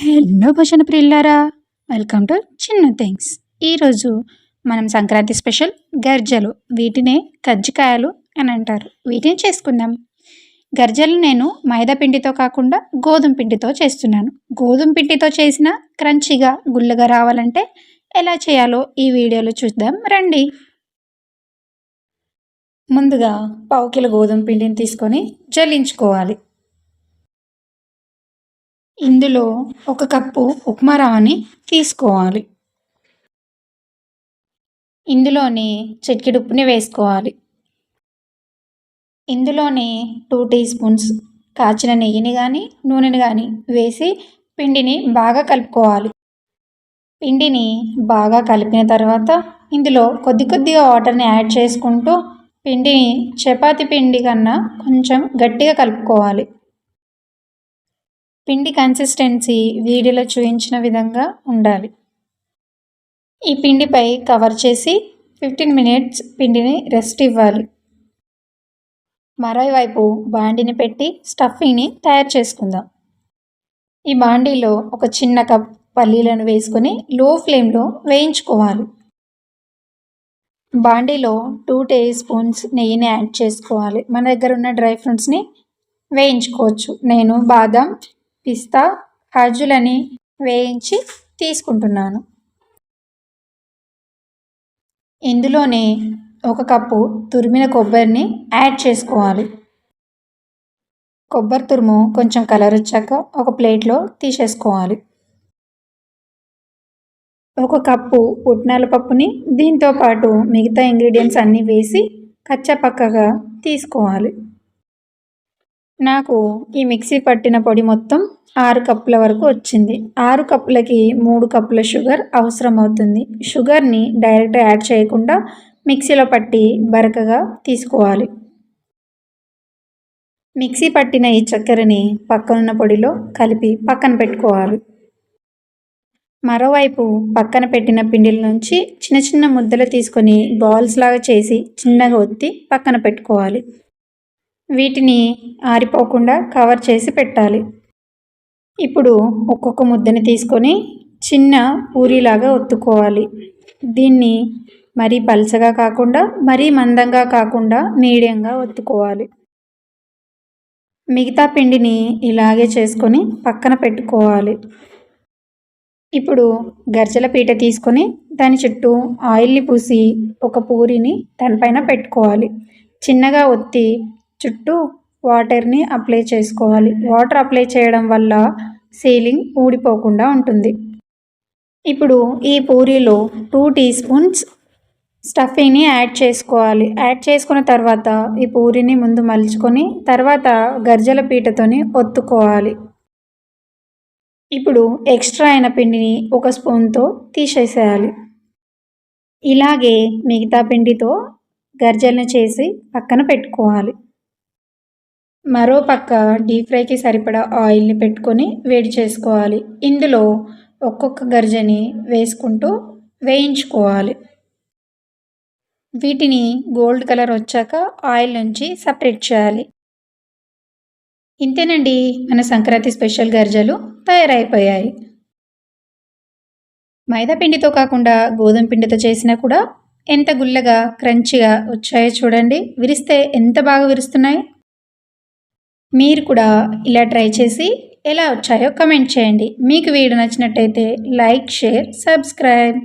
Hello భోజన ప్రియులారా welcome to చిన్న థింగ్స్. ఈరోజు మనం సంక్రాంతి స్పెషల్ గర్జలు వీటినే కజ్జికాయలు అని అంటారు. వీటిని చేసుకుందాం. గర్జలు నేను మైదా పిండితో కాకుండా గోధుమ పిండితో చేస్తున్నాను. గోధుమ పిండితో చేసిన క్రంచిగా గుల్లగా రావాలంటే ఎలా చేయాలో ఈ వీడియోలో చూద్దాం. రండి. ముందుగా పావు కిలో గోధుమ పిండిని తీసుకొని జల్లించుకోవాలి. ఇందులో ఒక కప్పు ఉప్మా రవ్వని తీసుకోవాలి. ఇందులోని ఉప్పుని వేసుకోవాలి. ఇందులోని టూ టీ స్పూన్స్ కాచిన నెయ్యిని కానీ నూనెని కానీ వేసి పిండిని బాగా కలుపుకోవాలి. పిండిని బాగా కలిపిన తర్వాత ఇందులో కొద్ది కొద్దిగా వాటర్ని యాడ్ చేసుకుంటూ పిండిని చపాతి పిండి కన్నా కొంచెం గట్టిగా కలుపుకోవాలి. పిండి కన్సిస్టెన్సీ వీడియోలో చూపించిన విధంగా ఉండాలి. ఈ పిండిపై కవర్ చేసి ఫిఫ్టీన్ మినిట్స్ పిండిని రెస్ట్ ఇవ్వాలి. మరోవైపు బాండిని పెట్టి స్టఫింగ్ని తయారు చేసుకుందాం. ఈ బాండీలో ఒక చిన్న కప్ పల్లీలను వేసుకొని లో ఫ్లేమ్లో వేయించుకోవాలి. బాండీలో టూ టేబుల్ స్పూన్స్ నెయ్యిని యాడ్ చేసుకోవాలి. మన దగ్గర ఉన్న డ్రై ఫ్రూట్స్ని వేయించుకోవచ్చు. నేను బాదం పిస్తా కాజులని వేయించి తీసుకుంటున్నాను. ఇందులోనే ఒక కప్పు తురిమిన కొబ్బరిని యాడ్ చేసుకోవాలి. కొబ్బరి తురుము కొంచెం కలర్ వచ్చాక ఒక ప్లేట్లో తీసేసుకోవాలి. ఒక కప్పు పుట్నాల పప్పుని దీంతో పాటు మిగతా ఇంగ్రీడియంట్స్ అన్నీ వేసి కచ్చపక్కగా తీసుకోవాలి. నాకు ఈ మిక్సీ పట్టిన పొడి మొత్తం ఆరు కప్పుల వరకు వచ్చింది. ఆరు కప్పులకి మూడు కప్పుల షుగర్ అవసరం అవుతుంది షుగర్ని డైరెక్ట్ యాడ్ చేయకుండా మిక్సీలో పట్టి బరకగా తీసుకోవాలి. మిక్సీ పట్టిన ఈ చక్కెరని పక్కనున్న పొడిలో కలిపి పక్కన పెట్టుకోవాలి. మరోవైపు పక్కన పెట్టిన పిండిల నుంచి చిన్న చిన్న ముద్దలు తీసుకొని బాల్స్ లాగా చేసి చిన్నగా ఒత్తి పక్కన పెట్టుకోవాలి. వీటిని ఆరిపోకుండా కవర్ చేసి పెట్టాలి. ఇప్పుడు ఒక్కొక్క ముద్దని తీసుకొని చిన్న పూరిలాగా ఒత్తుకోవాలి. దీన్ని మరీ పలచగా కాకుండా మరీ మందంగా కాకుండా మీడియంగా ఒత్తుకోవాలి. మిగతా పిండిని ఇలాగే చేసుకొని పక్కన పెట్టుకోవాలి. ఇప్పుడు గర్జల పీట తీసుకొని దాని చుట్టూ ఆయిల్ని పూసి ఒక పూరిని దానిపైన పెట్టుకోవాలి. చిన్నగా ఒత్తి చుట్టూ వాటర్ని అప్లై చేసుకోవాలి. వాటర్ అప్లై చేయడం వల్ల సీలింగ్ ఊడిపోకుండా ఉంటుంది. ఇప్పుడు ఈ పూరీలో టూ టీ స్పూన్స్ స్టఫింగ్ని యాడ్ చేసుకోవాలి. యాడ్ చేసుకున్న తర్వాత ఈ పూరిని ముందు మలుచుకొని తర్వాత గర్జల పీటతోని ఒత్తుకోవాలి. ఇప్పుడు ఎక్స్ట్రా అయిన పిండిని ఒక స్పూన్తో తీసేసేయాలి. ఇలాగే మిగతా పిండితో గర్జలను చేసి పక్కన పెట్టుకోవాలి. మరో పక్క డీప్ ఫ్రైకి సరిపడా ఆయిల్ని పెట్టుకొని వేడి చేసుకోవాలి. ఇందులో ఒక్కొక్క గర్జని వేసుకుంటూ వేయించుకోవాలి. వీటిని గోల్డ్ కలర్ వచ్చాక ఆయిల్ నుంచి సపరేట్ చేయాలి. ఇంతేనండి మన సంక్రాంతి స్పెషల్ గర్జలు తయారైపోయాయి. మైదా పిండితో కాకుండా గోధుమ పిండితో చేసినా కూడా ఎంత గుల్లగా క్రంచిగా వచ్చాయో చూడండి. విరిస్తే ఎంత బాగా విరుస్తున్నాయి? మీరు కూడా ఇలా ట్రై చేసి ఎలా వచ్చాయో కమెంట్ చేయండి. మీకు వీడియో నచ్చినట్టయితే లైక్ షేర్ సబ్స్క్రైబ్.